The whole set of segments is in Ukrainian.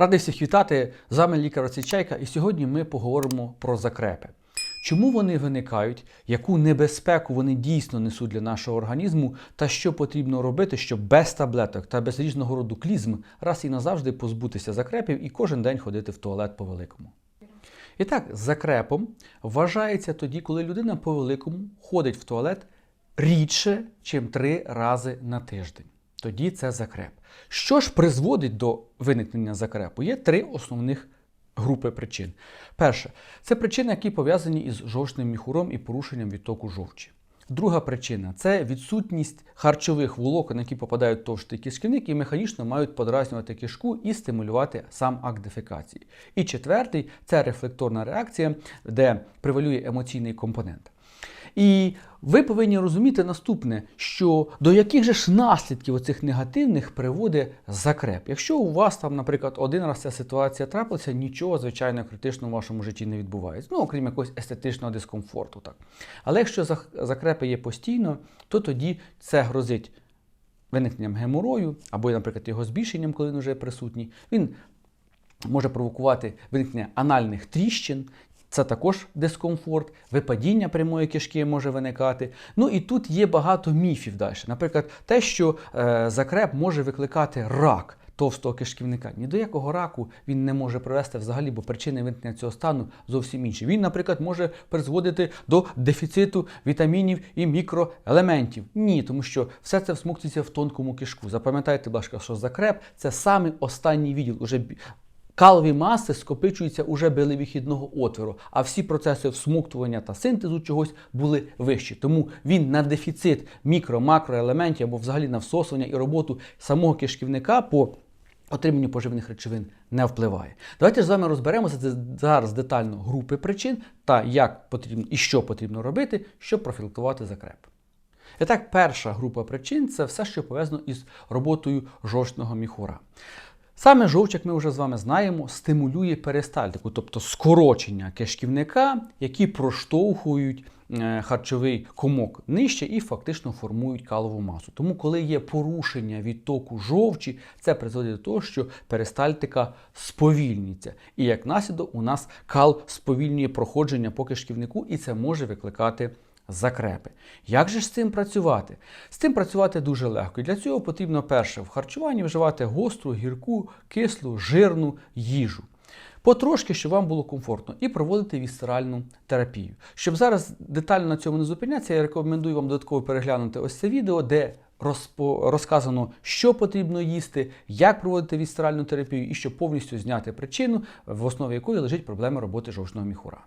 Радий всіх вітати. З вами лікар Оційчайка, і сьогодні ми поговоримо про закрепи. Чому вони виникають, яку небезпеку вони дійсно несуть для нашого організму, та що потрібно робити, щоб без таблеток та без різного роду клізм раз і назавжди позбутися закрепів і кожен день ходити в туалет по великому. І так, закрепом вважається тоді, коли людина по великому ходить в туалет рідше, ніж три рази на тиждень. Тоді це закреп. Що ж призводить до виникнення закрепу? Є три основних групи причин. Перше, це причини, які пов'язані із жовчним міхуром і порушенням відтоку жовчі. Друга причина це відсутність харчових волокон, які попадають в товстий кишківник і механічно мають подразнювати кишку і стимулювати сам акт дефекації. І четвертий це рефлекторна реакція, де превалює емоційний компонент. І ви повинні розуміти наступне, що до яких же ж наслідків оцих негативних приводить закреп. Якщо у вас там, наприклад, один раз ця ситуація трапилася, нічого звичайно критичного в вашому житті не відбувається. Ну, окрім якогось естетичного дискомфорту. Так. Але якщо закрепи є постійно, то тоді це грозить виникненням геморою, або, наприклад, його збільшенням, коли він вже присутній. Він може провокувати виникнення анальних тріщин. Це також дискомфорт, випадіння прямої кишки може виникати. Ну і тут є багато міфів далі. Наприклад, те, що е, закреп може викликати рак товстого кишківника. Ні до якого раку він не може привести взагалі, бо причини виникнення цього стану зовсім інші. Він, наприклад, може призводити до дефіциту вітамінів і мікроелементів. Ні, тому що все це всмоктується в тонкому кишку. Запам'ятайте, будь ласка, що закреп це саме останній відділ. Уже Калові маси скопичуються уже біля вихідного отвору, а всі процеси всмоктування та синтезу чогось були вищі. Тому він на дефіцит мікро-макроелементів або взагалі на всосування і роботу самого кишківника по отриманню поживних речовин не впливає. Давайте ж з вами розберемося зараз детально групи причин та як потрібно і що потрібно робити, щоб профілактувати закреп. І так, перша група причин це все, що пов'язано із роботою жовчного міхура. Саме жовч, як ми вже з вами знаємо, стимулює перистальтику, тобто скорочення кишківника, які проштовхують е, харчовий комок нижче і фактично формують калову масу. Тому, коли є порушення відтоку жовчі, це призводить до того, що перистальтика сповільнюється. І як наслідок у нас кал сповільнює проходження по кишківнику, і це може викликати закрепи. Як же ж з цим працювати? З цим працювати дуже легко. І для цього потрібно перше в харчуванні вживати гостру, гірку, кислу, жирну їжу. Потрошки, щоб вам було комфортно, і проводити вісцеральну терапію. Щоб зараз детально на цьому не зупинятися, я рекомендую вам додатково переглянути ось це відео, де розказано, що потрібно їсти, як проводити вісцеральну терапію, і щоб повністю зняти причину, в основі якої лежить проблема роботи жовчного міхура.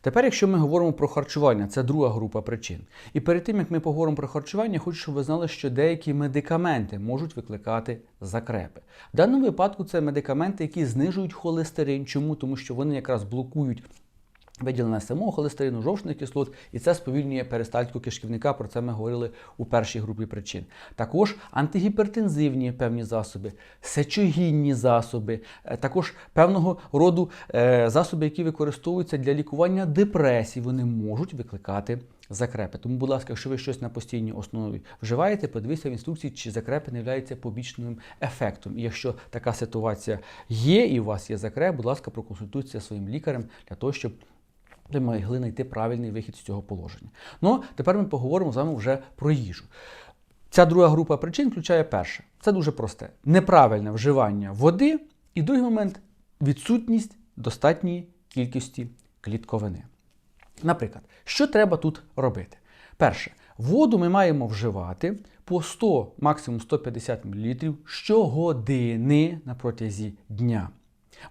Тепер, якщо ми говоримо про харчування, це друга група причин. І перед тим як ми поговоримо про харчування, хочу, щоб ви знали, що деякі медикаменти можуть викликати закрепи. В даному випадку це медикаменти, які знижують холестерин. Чому? Тому що вони якраз блокують. Виділення самого холестерину, жовчних кислот, і це сповільнює перистальтику кишківника. Про це ми говорили у першій групі причин. Також антигіпертензивні певні засоби, сечогінні засоби, е, також певного роду е, засоби, які використовуються для лікування депресії, вони можуть викликати закрепи. Тому, будь ласка, якщо ви щось на постійній основі вживаєте, подивіться в інструкції, чи закрепи не являються побічним ефектом. І якщо така ситуація є і у вас є закреп, будь ласка, проконсультуйтеся своїм лікарем для того, щоб ви могли знайти правильний вихід з цього положення. Ну, тепер ми поговоримо з вами вже про їжу. Ця друга група причин включає перше. Це дуже просте: неправильне вживання води, і другий момент відсутність достатньої кількості клітковини. Наприклад, що треба тут робити? Перше, воду ми маємо вживати по 100, максимум 150 мл щогодини на протязі дня.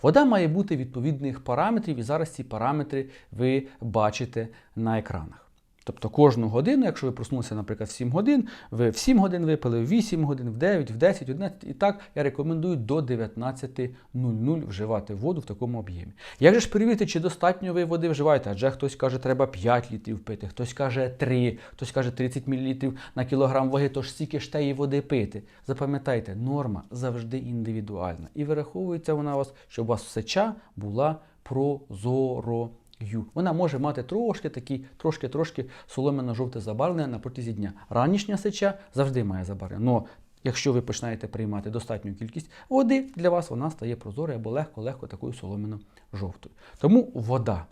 Вода має бути відповідних параметрів, і зараз ці параметри ви бачите на екранах. Тобто кожну годину, якщо ви проснулися, наприклад, в 7 годин, ви в 7 годин випили, в 8 годин, в 9, в 10, 11. І так я рекомендую до 19.00 вживати воду в такому об'ємі. Як же ж перевірити, чи достатньо ви води вживаєте? Адже хтось каже, треба 5 літрів пити, хтось каже 3, хтось каже 30 мл на кілограм ваги, тож стільки ж тієї води пити. Запам'ятайте, норма завжди індивідуальна. І вираховується вона у вас, щоб у вас сеча була прозорою. Вона може мати трошки такі, трошки-трошки соломено-жовте забарвлення на протязі дня. Ранішня сеча завжди має забарвлення. Но якщо ви починаєте приймати достатню кількість води, для вас вона стає прозорою або легко-легко такою соломино-жовтою. Тому вода.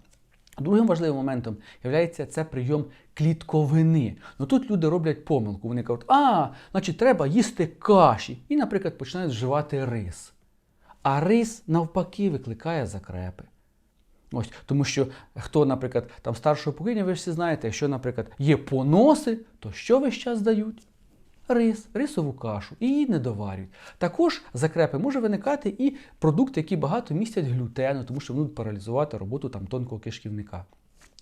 Другим важливим моментом є це прийом клітковини. Ну тут люди роблять помилку. Вони кажуть, а, значить, треба їсти каші. І, наприклад, починають вживати рис. А рис навпаки викликає закрепи. Ось, тому що хто, наприклад, там старшого покоління, ви ж всі знаєте, якщо, наприклад, є поноси, то що весь час дають? Рис, рисову кашу, і її не доварюють. Також закрепи може виникати і продукти, які багато містять глютену, тому що будуть паралізувати роботу там тонкого кишківника.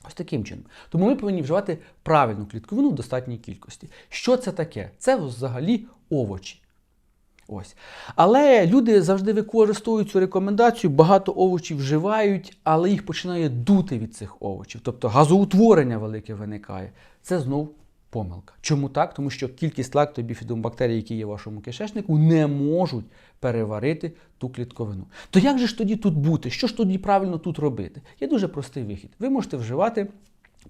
Ось таким чином. Тому ми повинні вживати правильну клітковину в достатній кількості. Що це таке? Це взагалі овочі. Ось. Але люди завжди використовують цю рекомендацію, багато овочів вживають, але їх починає дути від цих овочів. Тобто газоутворення велике виникає. Це знов помилка. Чому так? Тому що кількість лактобіфідобактерій, які є в вашому кишечнику, не можуть переварити ту клітковину. То як же ж тоді тут бути? Що ж тоді правильно тут робити? Є дуже простий вихід. Ви можете вживати.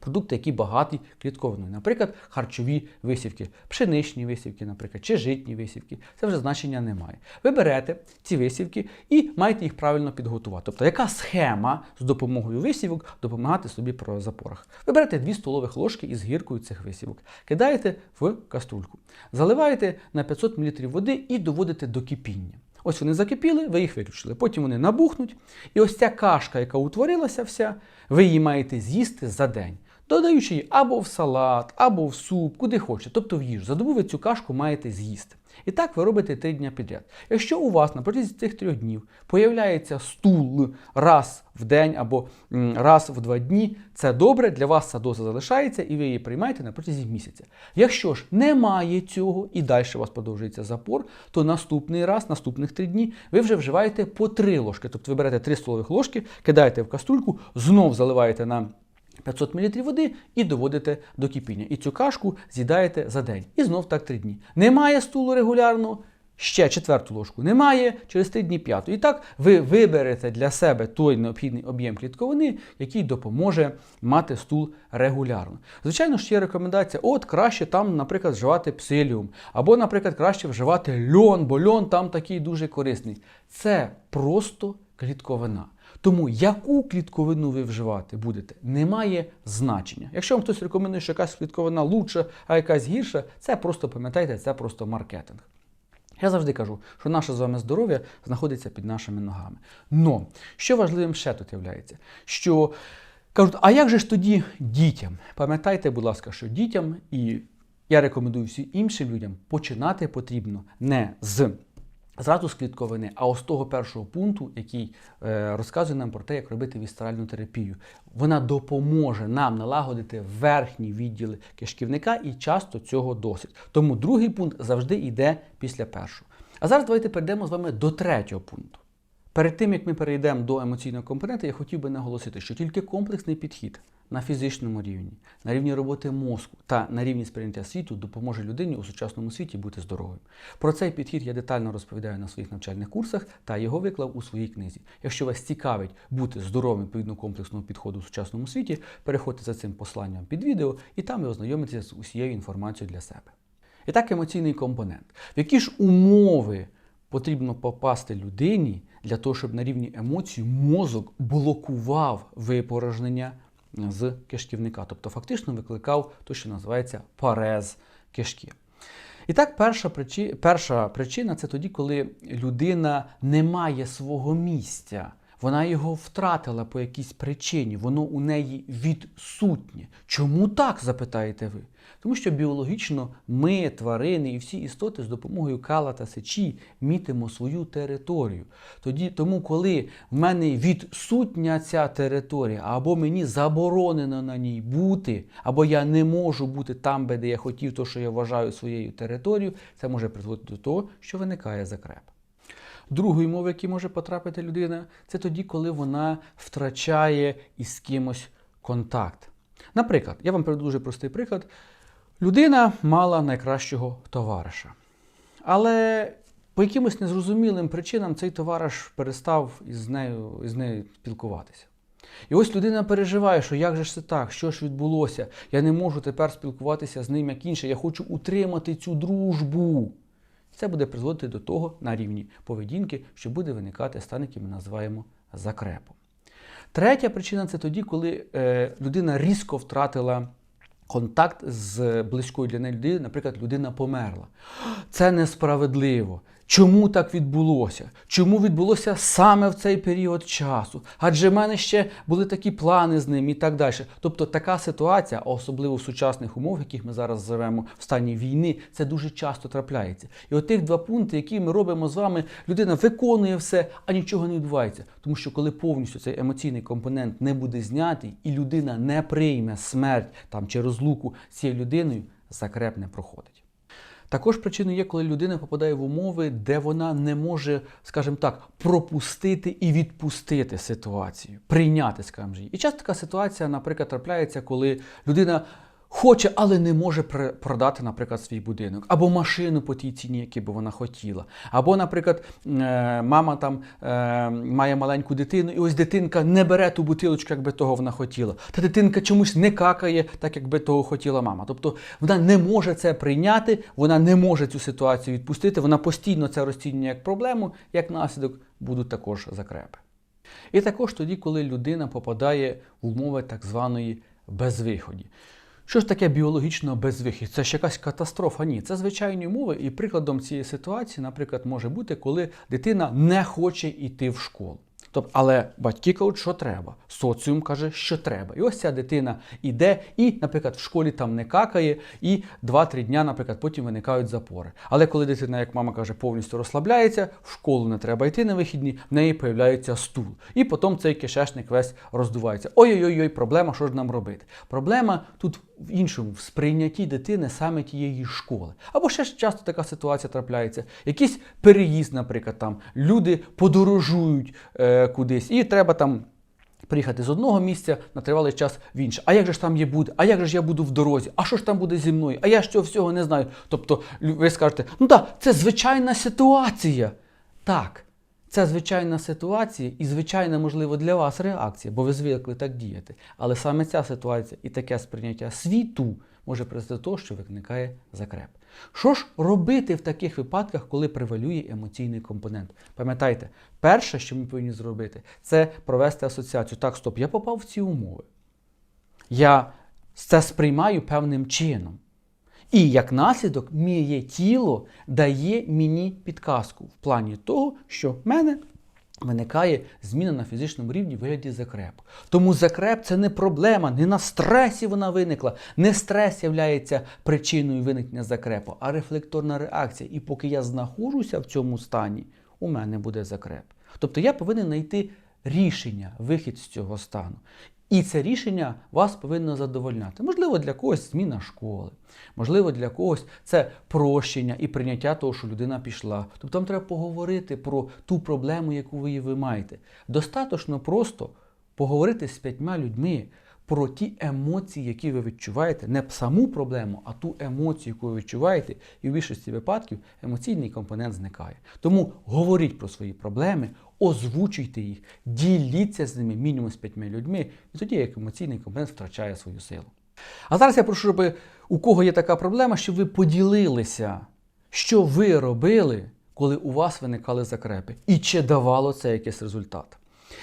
Продукти, які багаті клітковиною, наприклад, харчові висівки, пшеничні висівки, наприклад, чи житні висівки, це вже значення немає. Ви берете ці висівки і маєте їх правильно підготувати. Тобто, яка схема з допомогою висівок допомагати собі при запорах? Ви берете 2 столових ложки із гіркою цих висівок, кидаєте в каструльку, заливаєте на 500 мл води і доводите до кипіння. Ось вони закипіли, ви їх виключили. Потім вони набухнуть. І ось ця кашка, яка утворилася вся, ви її маєте з'їсти за день, додаючи її або в салат, або в суп, куди хочете, тобто в їжу. За добу ви цю кашку маєте з'їсти. І так ви робите три дні підряд. Якщо у вас на протязі цих трьох днів появляється стул раз в день або раз в два дні, це добре, для вас ця доза залишається і ви її приймаєте на протязі місяця. Якщо ж немає цього і далі у вас продовжується запор, то наступний раз, наступних три дні, ви вже вживаєте по три ложки. Тобто ви берете три столових ложки, кидаєте в каструльку, знов заливаєте на 500 мл води і доводите до кипіння. І цю кашку з'їдаєте за день. І знов так 3 дні. Немає стулу регулярно, ще четверту ложку немає, через 3 дні п'яту. І так ви виберете для себе той необхідний об'єм клітковини, який допоможе мати стул регулярно. Звичайно, ж є рекомендація: от краще там, наприклад, вживати псиліум, або, наприклад, краще вживати льон, бо льон там такий дуже корисний. Це просто клітковина. Тому яку клітковину ви вживати будете, не має значення. Якщо вам хтось рекомендує, що якась клітковина лучша, а якась гірша, це просто пам'ятайте, це просто маркетинг. Я завжди кажу, що наше з вами здоров'я знаходиться під нашими ногами. Но що важливим ще тут являється, що кажуть, а як же ж тоді дітям? Пам'ятайте, будь ласка, що дітям і я рекомендую всім іншим людям починати потрібно не з зразу з клітковини, а ось того першого пункту, який е, розказує нам про те, як робити вістеральну терапію. Вона допоможе нам налагодити верхні відділи кишківника і часто цього досить. Тому другий пункт завжди йде після першого. А зараз давайте перейдемо з вами до третього пункту. Перед тим як ми перейдемо до емоційного компоненту, я хотів би наголосити, що тільки комплексний підхід на фізичному рівні, на рівні роботи мозку та на рівні сприйняття світу допоможе людині у сучасному світі бути здоровим. Про цей підхід я детально розповідаю на своїх навчальних курсах та його виклав у своїй книзі. Якщо вас цікавить бути здоровим відповідно комплексного підходу у сучасному світі, переходьте за цим посланням під відео і там ви ознайомитеся з усією інформацією для себе. І так емоційний компонент. В які ж умови потрібно попасти людині для того, щоб на рівні емоцій мозок блокував випорожнення з кишківника, тобто фактично викликав те, що називається парез кишки. І так, перша причина, перша причина це тоді, коли людина не має свого місця. Вона його втратила по якійсь причині, воно у неї відсутнє. Чому так, запитаєте ви? Тому що біологічно ми, тварини і всі істоти з допомогою кала та сечі мітимо свою територію. Тоді, Тому, коли в мене відсутня ця територія, або мені заборонено на ній бути, або я не можу бути там, де я хотів, то що я вважаю своєю територією, це може призводити до того, що виникає закреп. Другою мовою, який може потрапити людина, це тоді, коли вона втрачає із кимось контакт. Наприклад, я вам приведу дуже простий приклад. Людина мала найкращого товариша. Але по якимось незрозумілим причинам цей товариш перестав із нею, із нею спілкуватися. І ось людина переживає, що як же ж це так, що ж відбулося? Я не можу тепер спілкуватися з ним як інше. Я хочу утримати цю дружбу. Це буде призводити до того на рівні поведінки, що буде виникати стан, який ми називаємо закрепом. Третя причина це тоді, коли е, людина різко втратила контакт з близькою для неї людиною, наприклад, людина померла. Це несправедливо. Чому так відбулося? Чому відбулося саме в цей період часу? Адже в мене ще були такі плани з ним і так далі. Тобто така ситуація, особливо в сучасних умовах, яких ми зараз живемо в стані війни, це дуже часто трапляється. І от тих два пункти, які ми робимо з вами, людина виконує все, а нічого не відбувається. Тому що коли повністю цей емоційний компонент не буде знятий, і людина не прийме смерть там чи розлуку з цією людиною, закреп не проходить. Також причиною є, коли людина попадає в умови, де вона не може, скажімо так, пропустити і відпустити ситуацію, прийняти, скажімо. І часто така ситуація, наприклад, трапляється, коли людина хоче, але не може пр- продати, наприклад, свій будинок, або машину по тій ціні, яку би вона хотіла. Або, наприклад, е, мама там е, має маленьку дитину, і ось дитинка не бере ту бутилочку, як би того вона хотіла. Та дитинка чомусь не какає, так як би того хотіла мама. Тобто вона не може це прийняти, вона не може цю ситуацію відпустити, вона постійно це розцінює як проблему, як наслідок будуть також закрепи. І також тоді, коли людина попадає в умови так званої безвиході. Що ж таке біологічно безвихід? Це ж якась катастрофа? Ні, це звичайні умови. І прикладом цієї ситуації, наприклад, може бути, коли дитина не хоче йти в школу. Тобто, але батьки кажуть, що треба. Соціум каже, що треба. І ось ця дитина іде і, наприклад, в школі там не какає, і 2-3 дня, наприклад, потім виникають запори. Але коли дитина, як мама каже, повністю розслабляється, в школу не треба йти на вихідні, в неї появляється стул. І потім цей кишечник весь роздувається. Ой-ой-ой, проблема, що ж нам робити? Проблема тут в іншому, в сприйнятті дитини саме тієї школи. Або ще ж часто така ситуація трапляється. Якийсь переїзд, наприклад, там люди подорожують е, кудись, і треба там. Приїхати з одного місця на тривалий час в інше. А як же ж там є буде? А як же ж я буду в дорозі? А що ж там буде зі мною? А я ж цього всього не знаю. Тобто ви скажете, ну так, це звичайна ситуація. Так, це звичайна ситуація і звичайна, можливо, для вас реакція, бо ви звикли так діяти. Але саме ця ситуація і таке сприйняття світу може призвести до того, що виникає закреп. Що ж робити в таких випадках, коли превалює емоційний компонент? Пам'ятайте, перше, що ми повинні зробити, це провести асоціацію. Так, стоп, я попав в ці умови. Я це сприймаю певним чином. І як наслідок, моє тіло дає мені підказку в плані того, що в мене виникає зміна на фізичному рівні в вигляді закрепу. Тому закреп це не проблема, не на стресі вона виникла. Не стрес є причиною виникнення закрепу, а рефлекторна реакція. І поки я знаходжуся в цьому стані, у мене буде закреп. Тобто я повинен знайти рішення, вихід з цього стану. І це рішення вас повинно задовольняти. Можливо, для когось зміна школи, можливо, для когось це прощення і прийняття того, що людина пішла. Тобто вам треба поговорити про ту проблему, яку ви, ви маєте. Достаточно просто поговорити з п'ятьма людьми про ті емоції, які ви відчуваєте, не саму проблему, а ту емоцію, яку ви відчуваєте, і в більшості випадків емоційний компонент зникає. Тому говоріть про свої проблеми, озвучуйте їх, діліться з ними мінімум з п'ятьма людьми, і тоді як емоційний компонент втрачає свою силу. А зараз я прошу, щоб у кого є така проблема, щоб ви поділилися, що ви робили, коли у вас виникали закрепи, і чи давало це якийсь результат.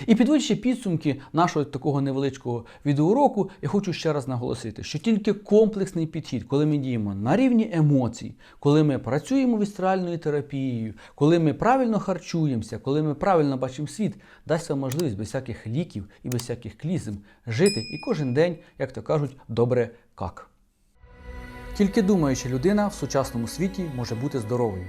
І підводячи підсумки нашого такого невеличкого відеоуроку, я хочу ще раз наголосити, що тільки комплексний підхід, коли ми діємо на рівні емоцій, коли ми працюємо вістральною терапією, коли ми правильно харчуємося, коли ми правильно бачимо світ, дасть вам можливість без всяких ліків і без всяких клізм жити і кожен день, як то кажуть, добре как. Тільки думаюча людина в сучасному світі може бути здоровою.